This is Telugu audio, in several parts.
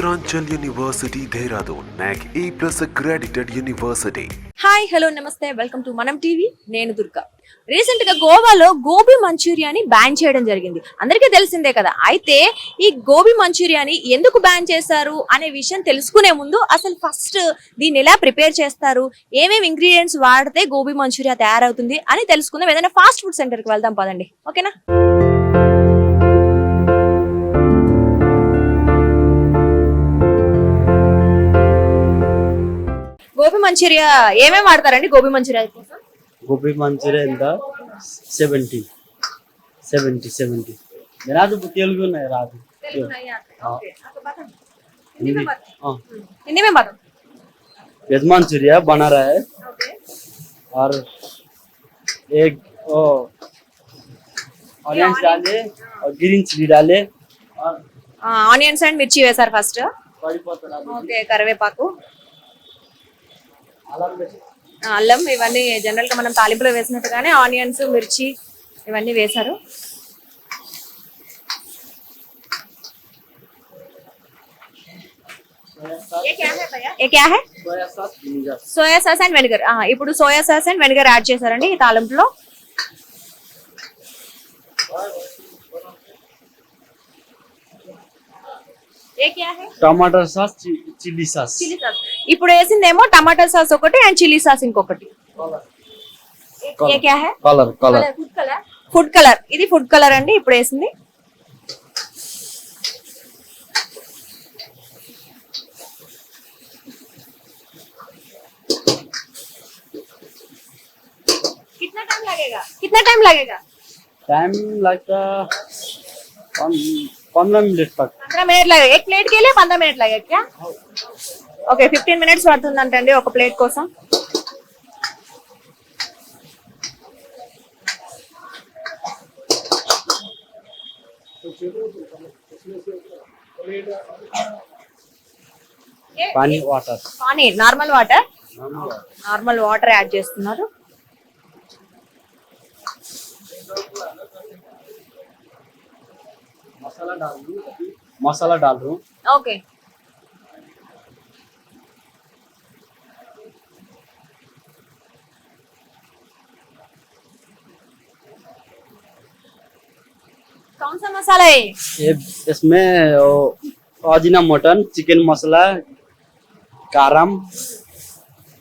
Uttaranchal university Dehradun NAAC A plus accredited university hi hello నమస్తే వెల్కమ్ టు మనం టీవీ నేను దుర్గా. రీసెంట్గా గోవాలో గోబీ మంచూరియాని బ్యాన్ చేయడం జరిగింది. అందరికీ తెలిసిందే కదా. అయితే ఈ గోబీ మంచూరియాని ఎందుకు బ్యాన్ చేశారు అనే విషయం తెలుసుకునే ముందు అసలు ఫస్ట్ దీన్ని ఎలా ప్రిపేర్ చేస్తారు? ఏమేమి ఇంగ్రీడియంట్స్ వాడితే గోబీ మంచూరియా తయారవుతుంది అని తెలుసుకుందాం. ఏదైనా ఫాస్ట్ ఫుడ్ సెంటర్కి వెళ్దాం పదండి. ఓకేనా గోబీ మంచూరియా ఏమేమి వాడతారండి గోబీ మంచూరియా కోసం गोभी मंचूरिया ఎంత సెవెంటీ సెవెంటీ సెవెంటీ రాదు తెలుగు ఉన్నాయి రాదు हिंदी हाँ हिंदी में बात वेज मंचूरिया बना रहा है और एक ओ ऑनियंस डाले और ग्रीन चिली डाले और ఆనియన్స్ అండ్ మిర్చి వేశారు ఫస్ట్ कड़ी पत्ता डाले ఓకే కరివేపాకు अल्लाह मिर्च ఆ, అల్లం ఇవన్నీ జనరల్గా మనం తాలింపులో వేసినట్టుగానే ఆనియన్స్ మిర్చి ఇవన్నీ వేశారు. Soya sauce. And vinegar. ఇప్పుడు soya sauce and vinegar add చేశారండి ఈ తాలింపులో. Tomato sauce chilli sauce. Chilli sauce. ఇప్పుడు వేసిందేమో టమాటా సాస్ ఒకటి అండ్ చిల్లీ సాస్ ఇంకొకటి ఏ క్యా high colour colour food colour food colour ఇది ఫుడ్ కలర్ అండి ఇప్పుడు వేసింది कितना टाइम लगेगा कितना टाइम लगेगा टाइम लगता पंद्रह मिनट तक पंद्रह मिनट लगेगा एक प्लेट के लिए पंद्रह मिनट लगेगा क्या ఓకే ఫిఫ్టీన్ మినిట్స్ పడుతుందంటండి ఒక ప్లేట్ కోసం. పానీ water pani normal water normal water add చేస్తున్నారు. Masala doll masala doll okay कौन सा मसाला है ये? ये इसमें वो अजीना मटन चिकन मसाला कारम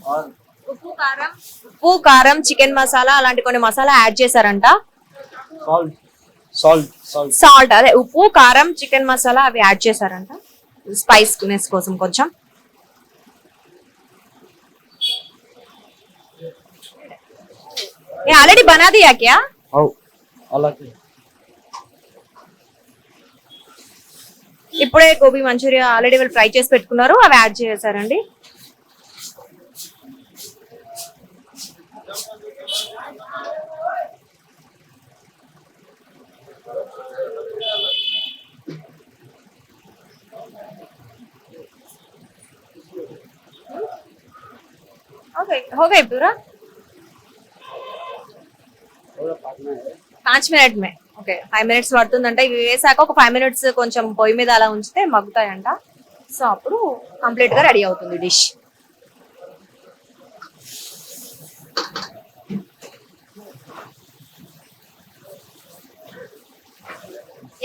और ఉప్పు కారం ఉప్పు కారం చికెన్ మసాలా అలాంటి కొన్ని మసాలా యాడ్ చేశారంట सॉल्ट सॉल्ट सॉल्ट సాల్ట్ అదే ఉప్పు కారం చికెన్ మసాలా అవి యాడ్ చేశారంట స్పైస్నెస్ కోసం కొంచెం ये ऑलरेडी बना दिया क्या ఇప్పుడే గోబీ మంచూరియా ఆల్రెడీ వాళ్ళు ఫ్రై చేసి పెట్టుకున్నారు అవి యాడ్ చేశారండి ఓకే हो गई पूरा थोड़ा पकना है పాంచ్ మినిట్ మే ఓకే. ఫైవ్ మినిట్స్ పడుతుందంట. ఇవి వేసాక ఒక ఫైవ్ మినిట్స్ కొంచెం పొయ్యి మీద అలా ఉంచితే మగ్గుతాయంట. సో అప్పుడు కంప్లీట్గా రెడీ అవుతుంది డిష్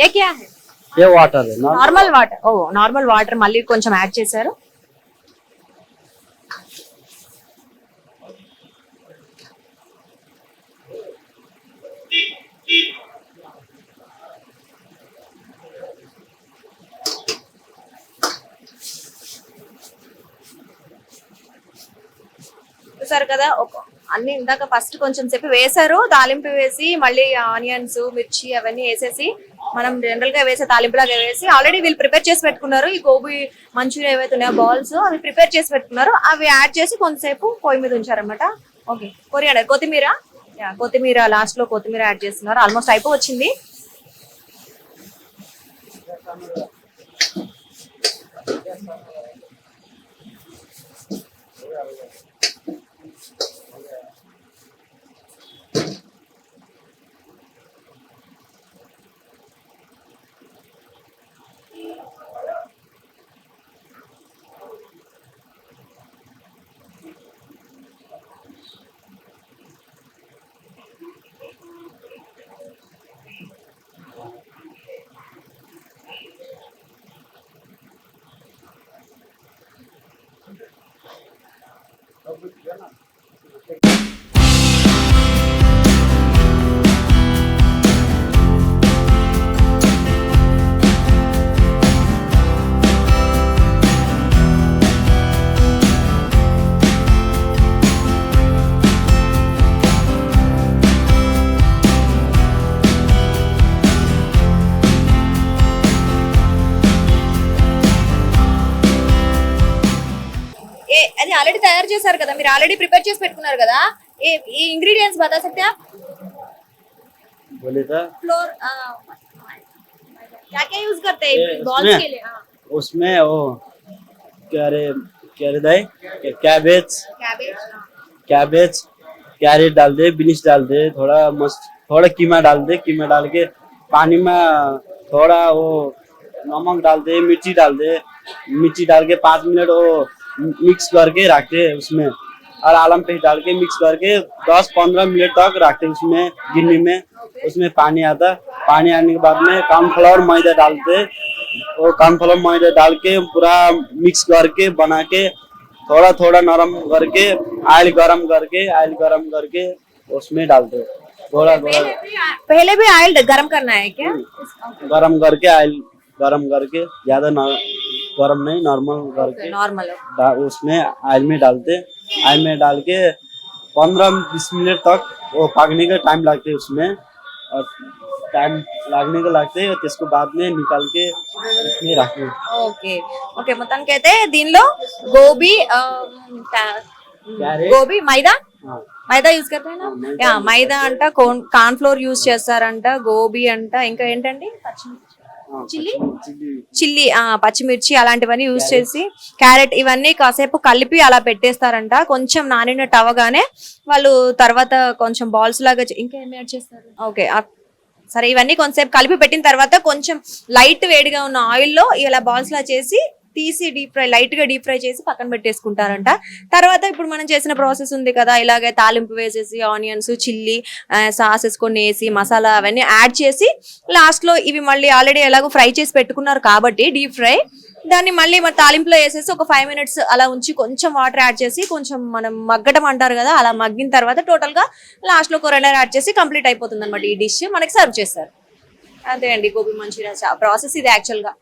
ఏ క్యా నార్మల్ వాటర్ ఓ నార్మల్ వాటర్ మళ్ళీ కొంచెం యాడ్ చేశారు. వేశారు కదా. అన్ని ఇందాక ఫస్ట్ కొంచెం సేపు వేసారు తాలింపు వేసి మళ్ళీ ఆనియన్స్ మిర్చి అవన్నీ వేసేసి మనం జనరల్గా వేసే తాలింపులాగా వేసి ఆల్రెడీ వీళ్ళు ప్రిపేర్ చేసి పెట్టుకున్నారు. ఈ గోబీ మంచూరియా ఏవైతే ఉన్నాయో బాల్స్ అవి ప్రిపేర్ చేసి పెట్టుకున్నారు. అవి యాడ్ చేసి కొంతసేపు పొయ్యి మీద ఉంచారనమాట ఓకే కొరియాడర్ కొత్తిమీర? కొత్తిమీర లాస్ట్లో కొత్తిమీర యాడ్ చేస్తున్నారు. ఆల్మోస్ట్ అయిపోవచ్చింది. వచ్చింది చేశారు కదా మీరు ఆల్రెడీ ప్రిపేర్ చేసి పెట్టుకున్నారు కదా ఏ ఈ ఇంగ్రీడియంట్స్ బతా सकते हैं आप बोले था फ्लोर क्या क्या यूज करते ये हैं बॉल्स उसमें? के लिए हाँ उसमें वो क्या रे क्या रे दाई कैबेज कैबेज कैबेज कैरेट डाल दे बीन्स डाल दे थोड़ा मस्त थोड़ा कीमा डाल दे कीमा डाल के पानी में थोड़ा वो नमक डाल दे मिर्ची डाल दे मिर्ची डाल के पाँच मिनट वो मिक्स करके रखते हैं उसमें। और आलम पेस्ट डाल के मिक्स करके दस पंद्रह मिनट तक रखते हैं उसमें गिन्नी में। उसमें पानी आता पानी आने के बाद में कॉर्नफ्लावर मैदा डालते वो कॉर्नफ्लावर मैदा डाल के पूरा मिक्स करके बना के थोड़ा थोड़ा नरम करके आयल गरम करके आयल गरम करके उसमें डालते थोड़ा थोड़ा पहले भी आयल गरम करना है क्या? गरम करके आयल गरम करके ज़्यादा गरम नहीं नॉर्मल करके नॉर्मल डा- उसमें ऑयल में डालते ऑयल में डाल के पंद्रह बीस मिनट तक वो पकने का टाइम लगते है उसमें और टाइम लगने का लगते है तो इसको बाद में निकाल के उसमें रखते ఓకే ఓకే మొత్తానికి అయితే దీనిలో గోబీ ఆ, కా- క్యారెట్. గోబీ మైదా हाँ మైదా యూజ్ करते యా మైదా అంట కార్న్ ఫ్లోర్ యూజ్ చేస్తారంట గోబీ అంట ఇంకా ఏంటండి పచ్చిమిర్చి हाँ, చిల్లీ? పచ్చిమిర్చి అలాంటివన్నీ యూజ్ చేసి క్యారెట్ ఇవన్నీ కాసేపు కలిపి అలా పెట్టేస్తారంట. కొంచెం నానినట్టు అవగానే వాళ్ళు తర్వాత కొంచెం బాల్స్ లాగా ఇంకా ఏమి యాడ్ చేస్తారు? ఓకే సరే ఇవన్నీ కొంతసేపు కలిపి పెట్టిన తర్వాత కొంచెం లైట్ వేడిగా ఉన్న ఆయిల్లో ఇలా బాల్స్ లా చేసి తీసి డీప్ ఫ్రై లైట్గా డీప్ ఫ్రై చేసి పక్కన పెట్టేసుకుంటారంట. తర్వాత ఇప్పుడు మనం చేసిన ప్రాసెస్ ఉంది కదా ఇలాగే తాలింపు వేసేసి ఆనియన్స్ చిల్లీ సాసెస్ కొన్ని వేసి మసాలా అవన్నీ యాడ్ చేసి లాస్ట్లో ఇవి మళ్ళీ ఆల్రెడీ ఎలాగో ఫ్రై చేసి పెట్టుకున్నారు కాబట్టి డీప్ ఫ్రై దాన్ని మళ్ళీ మన తాలింపులో వేసేసి ఒక ఫైవ్ మినిట్స్ అలా ఉంచి కొంచెం వాటర్ యాడ్ చేసి కొంచెం మనం మగ్గడం అంటారు కదా అలా మగ్గిన తర్వాత టోటల్గా లాస్ట్లో కొరెండర్ యాడ్ చేసి కంప్లీట్ అయిపోతుంది అనమాట ఈ డిష్ మనకి సర్వ్ చేస్తారు. అంతే అండి గోబీ మంచూరియా ప్రాసెస్ ఇది యాక్చువల్గా